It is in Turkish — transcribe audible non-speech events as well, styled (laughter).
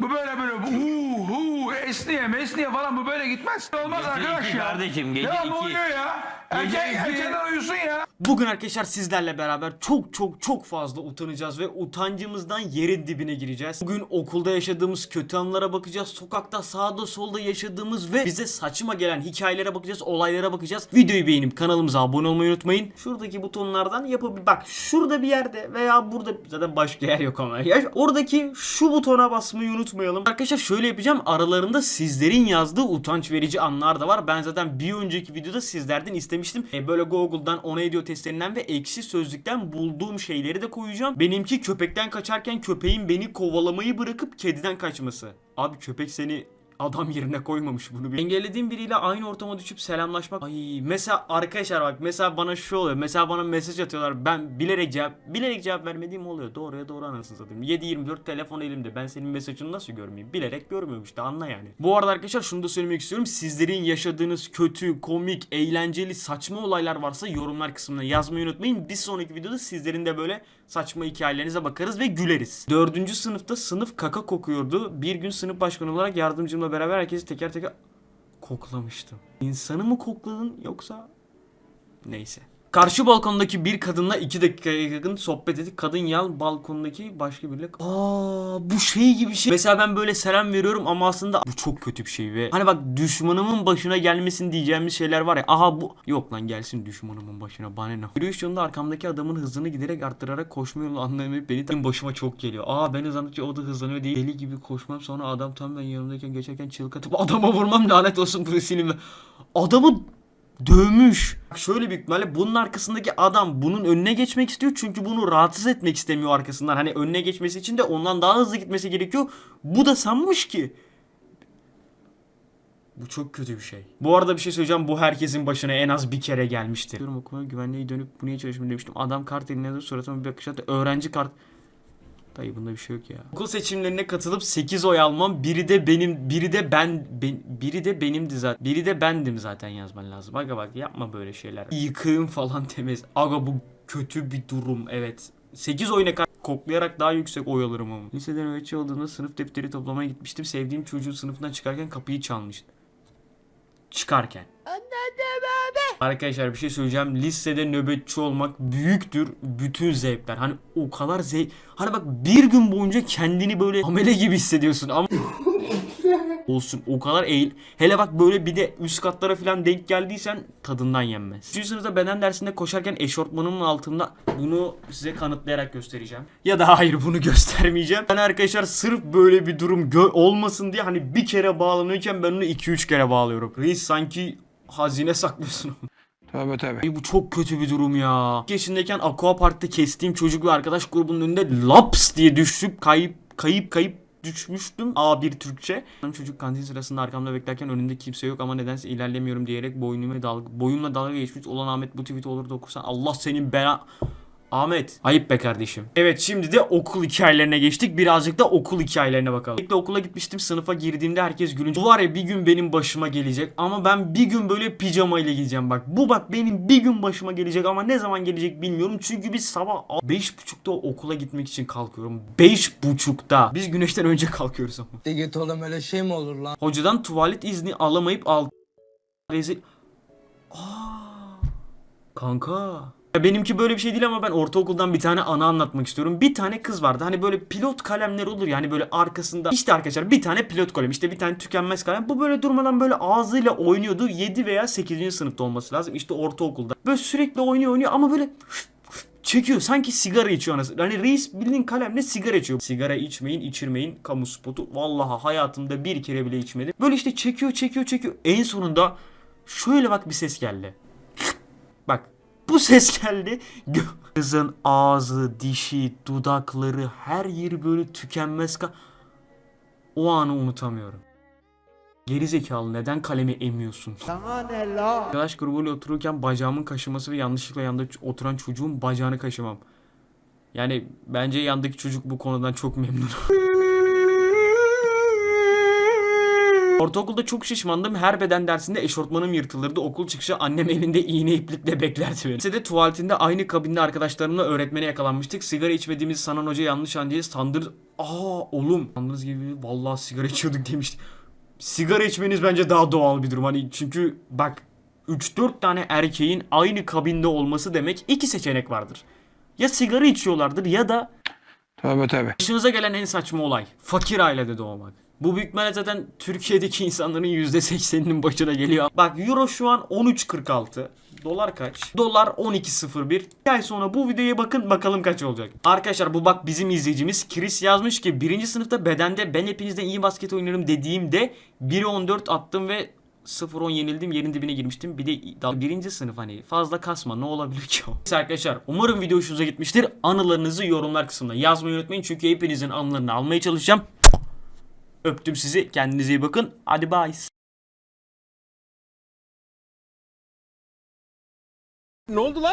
Bu böyle böyle hu hu esniye mesniye falan bu böyle gitmez. Olmaz Gece arkadaş iki ya. kardeşim, gece ya, iki. uyuyor ya. Gece Erken, iki. erkenden uyusun ya. Bugün arkadaşlar sizlerle beraber çok çok çok fazla utanacağız ve utancımızdan yerin dibine gireceğiz. Bugün okulda yaşadığımız kötü anlara bakacağız. Sokakta sağda solda yaşadığımız ve bize saçma gelen hikayelere bakacağız, olaylara bakacağız. Videoyu beğenip kanalımıza abone olmayı unutmayın. Şuradaki butonlardan yapabilir. Bak şurada bir yerde veya burada zaten başka yer yok ama. Ya oradaki şu butona basmayı unutmayalım. Arkadaşlar şöyle yapacağım. Aralarında sizlerin yazdığı utanç verici anlar da var. Ben zaten bir önceki videoda sizlerden istemiştim. E, böyle Google'dan ona ediyor testlerinden ve ekşi sözlükten bulduğum şeyleri de koyacağım. Benimki köpekten kaçarken köpeğin beni kovalamayı bırakıp kediden kaçması. Abi köpek seni adam yerine koymamış bunu. Bir. Engellediğim biriyle aynı ortama düşüp selamlaşmak. Ay mesela arkadaşlar bak mesela bana şu oluyor. Mesela bana mesaj atıyorlar. Ben bilerek cevap bilerek cevap vermediğim oluyor. Doğruya doğru anasını satayım. 7-24 telefon elimde. Ben senin mesajını nasıl görmeyeyim? Bilerek görmüyorum işte anla yani. Bu arada arkadaşlar şunu da söylemek istiyorum. Sizlerin yaşadığınız kötü, komik, eğlenceli, saçma olaylar varsa yorumlar kısmına yazmayı unutmayın. Bir sonraki videoda sizlerin de böyle saçma hikayelerinize bakarız ve güleriz. Dördüncü sınıfta sınıf kaka kokuyordu. Bir gün sınıf başkanı olarak yardımcımla beraber herkesi teker teker koklamıştım. İnsanı mı kokladın yoksa neyse. Karşı balkondaki bir kadınla iki dakikaya yakın sohbet ettik. Kadın yan balkondaki başka biriyle... Aa bu şey gibi şey. Mesela ben böyle selam veriyorum ama aslında bu çok kötü bir şey ve... Hani bak düşmanımın başına gelmesin diyeceğimiz şeyler var ya. Aha bu... Yok lan gelsin düşmanımın başına bana ne. Yürüyüş yolunda arkamdaki adamın hızını giderek arttırarak koşma yolunu anlayamayıp beni benim başıma çok geliyor. Aa ben hızlandıkça o da hızlanıyor diye deli gibi koşmam. Sonra adam tam ben yanımdayken geçerken çığlık atıp adama vurmam lanet olsun bu silimi. Adamı dövmüş. Şöyle büyük ihtimalle bunun arkasındaki adam bunun önüne geçmek istiyor çünkü bunu rahatsız etmek istemiyor arkasından. Hani önüne geçmesi için de ondan daha hızlı gitmesi gerekiyor. Bu da sanmış ki bu çok kötü bir şey. Bu arada bir şey söyleyeceğim. Bu herkesin başına en az bir kere gelmiştir. Diyorum okula güvenliğe dönüp bu niye çalışmıyorum demiştim. Adam kart eline de suratıma bir bakış attı. Öğrenci kart... Dayı bunda bir şey yok ya. Okul seçimlerine katılıp 8 oy almam. Biri de benim, biri de ben, ben biri de benimdi zaten. Biri de bendim zaten yazman lazım. Aga bak yapma böyle şeyler. Yıkığım falan temiz. Aga bu kötü bir durum evet. 8 oyuna kadar koklayarak daha yüksek oy alırım ama. Liseden öğretçi olduğumda sınıf defteri toplamaya gitmiştim. Sevdiğim çocuğun sınıfından çıkarken kapıyı çalmıştı. Çıkarken. Arkadaşlar bir şey söyleyeceğim. Lisede nöbetçi olmak büyüktür bütün zevkler. Hani o kadar zevk. Hani bak bir gün boyunca kendini böyle amele gibi hissediyorsun ama (laughs) olsun o kadar eğil. Hele bak böyle bir de üst katlara falan denk geldiysen tadından yenmez. 3. sınıfta beden dersinde koşarken eşortmanımın altında bunu size kanıtlayarak göstereceğim. Ya da hayır bunu (laughs) göstermeyeceğim. Ben arkadaşlar sırf böyle bir durum olmasın diye hani bir kere bağlanıyorken ben onu 2-3 kere bağlıyorum. Reis sanki hazine saklıyorsun. (laughs) Tövbe tövbe. Ay bu çok kötü bir durum ya. Yaşındayken Aqua Park'ta kestiğim çocuk ve arkadaş grubunun önünde laps diye düşüp kayıp kayıp kayıp düşmüştüm. A1 Türkçe. Benim çocuk kantin sırasında arkamda beklerken önümde kimse yok ama nedense ilerlemiyorum diyerek boynuma dalga, boyumla dalga geçmiş olan Ahmet bu tweet'i olur da okursan Allah senin bela... Ahmet. Ayıp be kardeşim. Evet şimdi de okul hikayelerine geçtik. Birazcık da okul hikayelerine bakalım. İlk okula gitmiştim. Sınıfa girdiğimde herkes gülünce. Bu var ya bir gün benim başıma gelecek. Ama ben bir gün böyle pijama ile gideceğim bak. Bu bak benim bir gün başıma gelecek ama ne zaman gelecek bilmiyorum. Çünkü biz sabah 5.30'da okula gitmek için kalkıyorum. 5.30'da. Biz güneşten önce kalkıyoruz ama. De git oğlum öyle şey mi olur lan? Hocadan tuvalet izni alamayıp al. Rezil. Aa, kanka. Benimki böyle bir şey değil ama ben ortaokuldan bir tane ana anlatmak istiyorum. Bir tane kız vardı. Hani böyle pilot kalemler olur yani böyle arkasında. İşte arkadaşlar bir tane pilot kalem. işte bir tane tükenmez kalem. Bu böyle durmadan böyle ağzıyla oynuyordu. 7 veya 8. sınıfta olması lazım. İşte ortaokulda. Böyle sürekli oynuyor oynuyor ama böyle çekiyor. Sanki sigara içiyor anasını. Hani reis bildiğin kalemle sigara içiyor. Sigara içmeyin, içirmeyin. Kamu spotu. Vallahi hayatımda bir kere bile içmedim. Böyle işte çekiyor, çekiyor, çekiyor. En sonunda şöyle bak bir ses geldi. Bak bu ses geldi. Gö- Kızın ağzı, dişi, dudakları her yeri böyle tükenmez ka... O anı unutamıyorum. Geri zekalı neden kalemi emiyorsun? Arkadaş grubuyla otururken bacağımın kaşıması ve yanlışlıkla yanında oturan çocuğun bacağını kaşımam. Yani bence yandaki çocuk bu konudan çok memnun. (laughs) Ortaokulda çok şişmandım. Her beden dersinde eşortmanım yırtılırdı. Okul çıkışı annem elinde iğne iplikle beklerdi beni. Lisede tuvaletinde aynı kabinde arkadaşlarımla öğretmene yakalanmıştık. Sigara içmediğimizi sanan hoca yanlış an diye sandır... Aa oğlum. Sandığınız gibi vallahi sigara içiyorduk demişti. Sigara içmeniz bence daha doğal bir durum. Hani çünkü bak 3-4 tane erkeğin aynı kabinde olması demek iki seçenek vardır. Ya sigara içiyorlardır ya da Tövbe tövbe. Başınıza gelen en saçma olay. Fakir ailede doğmak. Bu büyük ihtimalle zaten Türkiye'deki insanların %80'inin başına geliyor. Bak euro şu an 13.46. Dolar kaç? Dolar 12.01. Bir ay sonra bu videoya bakın bakalım kaç olacak. Arkadaşlar bu bak bizim izleyicimiz Chris yazmış ki birinci sınıfta bedende ben hepinizden iyi basket oynarım dediğimde 1'e 14 attım ve 0-10 yenildim yerin dibine girmiştim. Bir de birinci sınıf hani fazla kasma ne olabilir ki o? Neyse arkadaşlar umarım video hoşunuza gitmiştir. Anılarınızı yorumlar kısmına yazmayı unutmayın. Çünkü hepinizin anılarını almaya çalışacağım. Öptüm sizi. Kendinize iyi bakın. Hadi bye. Ne oldu lan?